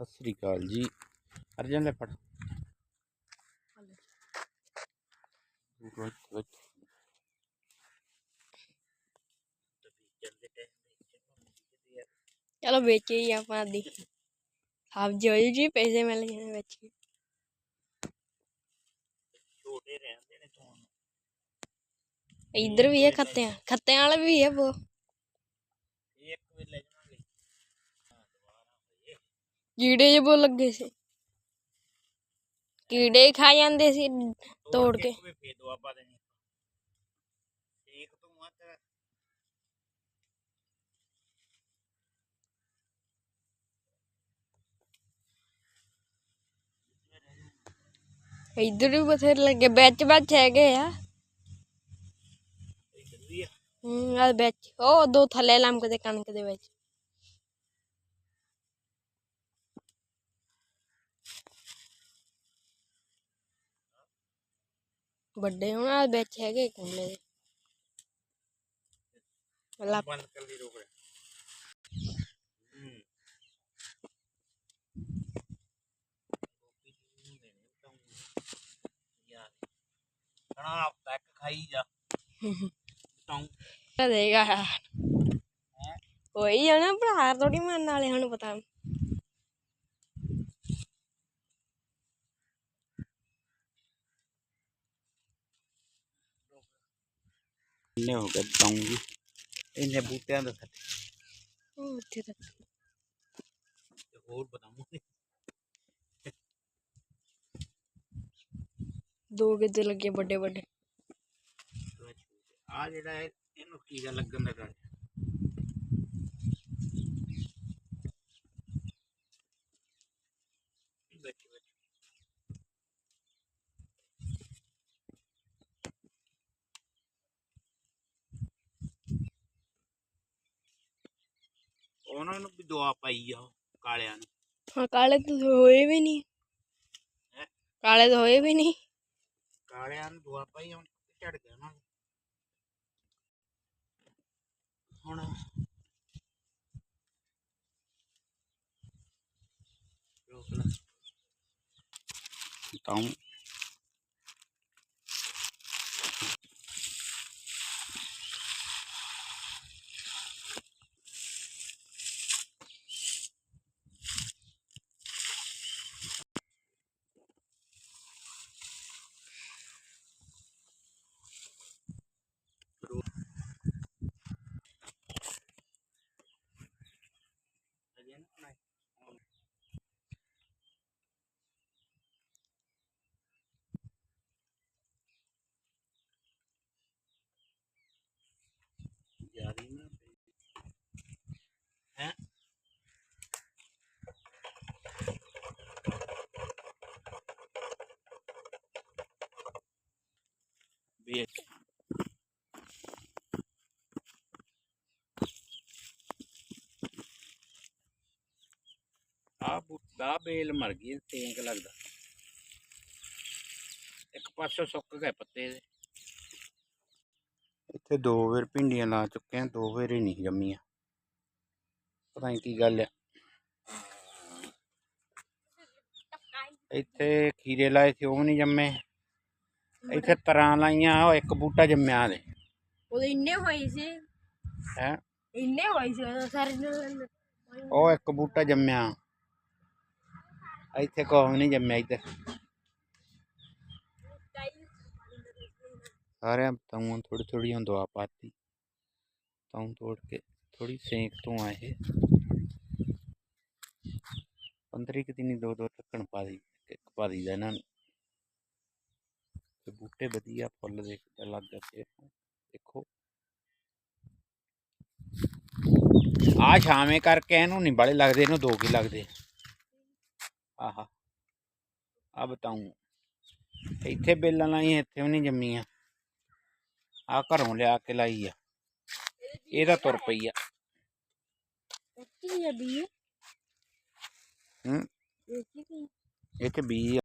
ਸਤਿ ਸ੍ਰੀ ਅਕਾਲ ਜੀ। ਅਰਜਨ ਲੈ ਫੜ। ਚਲੋ ਵੇਚੇ ਹੀ ਆਪਾਂ ਦੀ ਸਬਜ਼ੀ ਹੋ ਜੀ ਪੈਸੇ ਮਿਲ ਜਾਣੇ ਵਿੱਚ। ਛੋਟੇ ਰਹਿੰਦੇ ਨੇ ਤੋਂ ਇੱਧਰ ਵੀ ਹੈ ਖੱਤਿਆਂ। ਖੱਤਿਆਂ ਵਾਲਾ ਵੀ ਹੈ ਉਹ कीड़े जो वो लग गए से कीड़े ही खाए जाते से तोड़ के। इधर भी बथेर लगे बैच बैच है गए यार? हम्म यार बैच ओ दो थले लाम के दे कान के दे बैच। ਵੱਡੇ ਹੁਣ ਆ ਵਿੱਚ ਹੈਗੇ ਕੁੰਡੇ ਦੇ। ਲੱਭ ਬੰਦ ਕਰ ਲਈ ਰੋਕ ਕਣਾ ਪੈਕ ਖਾਈ ਜਾ। ਟੌਂ ਦੇਗਾ ਹੋਈ ਜਾਣਾ ਭਰਾ ਥੋੜੀ ਮੰਨ ਵਾਲੇ ਸਾਨੂੰ ਪਤਾ ਇੰਨੇ ਹੋ ਗਏ ਟੌਂ ਜੀ ਇੰਨੇ ਬੂਟਿਆਂ ਦਾ ਥੱਲੇ ਉਹ ਉੱਥੇ ਤੱਕ ਤੇ ਹੋਰ ਬਤਾਉਂਗੇ ਦੋ ਗਿੱਦੇ ਲੱਗੇ ਵੱਡੇ ਵੱਡੇ ਆ ਜਿਹੜਾ ਹੈ ਇਹਨੂੰ ਕੀੜਾ ਲੱਗਣ ਦਾ ਡਰ ਉਹਨਾਂ ਨੂੰ ਵੀ ਦੁਆ ਪਾਈ ਆ ਉਹ ਕਾਲਿਆਂ ਨੂੰ ਹਾਂ ਕਾਲੇ ਤਾਂ ਹੋਏ ਵੀ ਨਹੀਂ ਹੈਂ? ਕਾਲੇ ਤਾਂ ਹੋਏ ਵੀ ਨਹੀਂ ਕਾਲਿਆਂ ਨੂੰ ਦੁਆ ਪਾਈ ਹੁਣ ਝੜ ਗਿਆ ਨਾ ਹੁਣ ਰੋਕ ਲੈ ਤਾਂ ਵੇਖ ਆ ਬੁੱਢਾ ਬੇਲ ਮਰ ਗਈ ਤੇਂਕ ਲੱਗਦਾ ਇੱਕ ਪਾਸੋਂ ਸੁੱਕ ਗਏ ਪੱਤੇ ਦੇ ਇੱਥੇ ਦੋ ਵਾਰ ਭਿੰਡੀਆਂ ਲਾ ਚੁੱਕੇ ਆ ਦੋ ਵਾਰ ਹੀ ਨਹੀਂ ਜੰਮੀਆਂ ਪਤਾ ਨਹੀਂ ਕੀ ਗੱਲ ਆ ਇੱਥੇ ਖੀਰੇ ਲਾਏ ਸੀ ਉਹ ਨਹੀਂ ਜੰਮੇ ਇੱਥੇ ਤਰਾਂ ਲਾਈਆਂ ਉਹ ਇੱਕ ਬੂਟਾ ਜੰਮਿਆ ਦੇ ਉਹਦੇ ਇੰਨੇ ਹੋਏ ਸੀ? ਹੈ? ਇੰਨੇ ਹੋਏ ਸੀ ਉਦੋਂ ਸਾਰੇ ਉਹ ਇੱਕ ਬੂਟਾ ਜੰਮਿਆ। ਇੱਥੇ ਕੋਈ ਨਹੀਂ ਜੰਮਿਆ ਇੱਧਰ। ਸਾਰਿਆਂ ਤਾਂ ਥੋੜੀ ਥੋੜੀ ਦਵਾ ਪਾਤੀ। ਤਾਂ ਤੋੜ ਕੇ ਥੋੜੀ ਸੇਕ ਤੋਂ ਆ ਇਹ। 15 ਕਿ ਦਿਨੀ ਦੋ ਦੋ ਢੱਕਣ ਪਾ ਦੀ ਇੱਕ ਪਾ ਦੀਦਾ ਇਹਨਾਂ ਨੂੰ। ਤੇ ਬੂਟੇ ਵਧੀਆ ਫੁੱਲ ਦੇ ਲੱਗ ਗਏ ਦੇਖੋ। ਆ ਛਾਵੇਂ ਕਰਕੇ ਇਹਨੂੰ ਨਹੀਂ ਬੜੇ ਲੱਗਦੇ ਇਹਨੂੰ ਦੋ ਕੀ ਲੱਗਦੇ? ਆਹਾ ਆ ਬਤਾਉਂ ਇੱਥੇ ਬੇਲਾਂ ਲਾਈ ਇੱਥੇ ਵੀ ਨਹੀਂ ਜੰਮੀਆਂ। ਆ ਘਰੋਂ ਲਿਆ ਕੇ ਲਾਈ ਆ। ਇਹਦਾ ਤੁਰ ਪਈ ਆ। ਕੀ ਹੈ ਵੀ ਹੂੰ। ਇਹ ਕੀ ਇਹ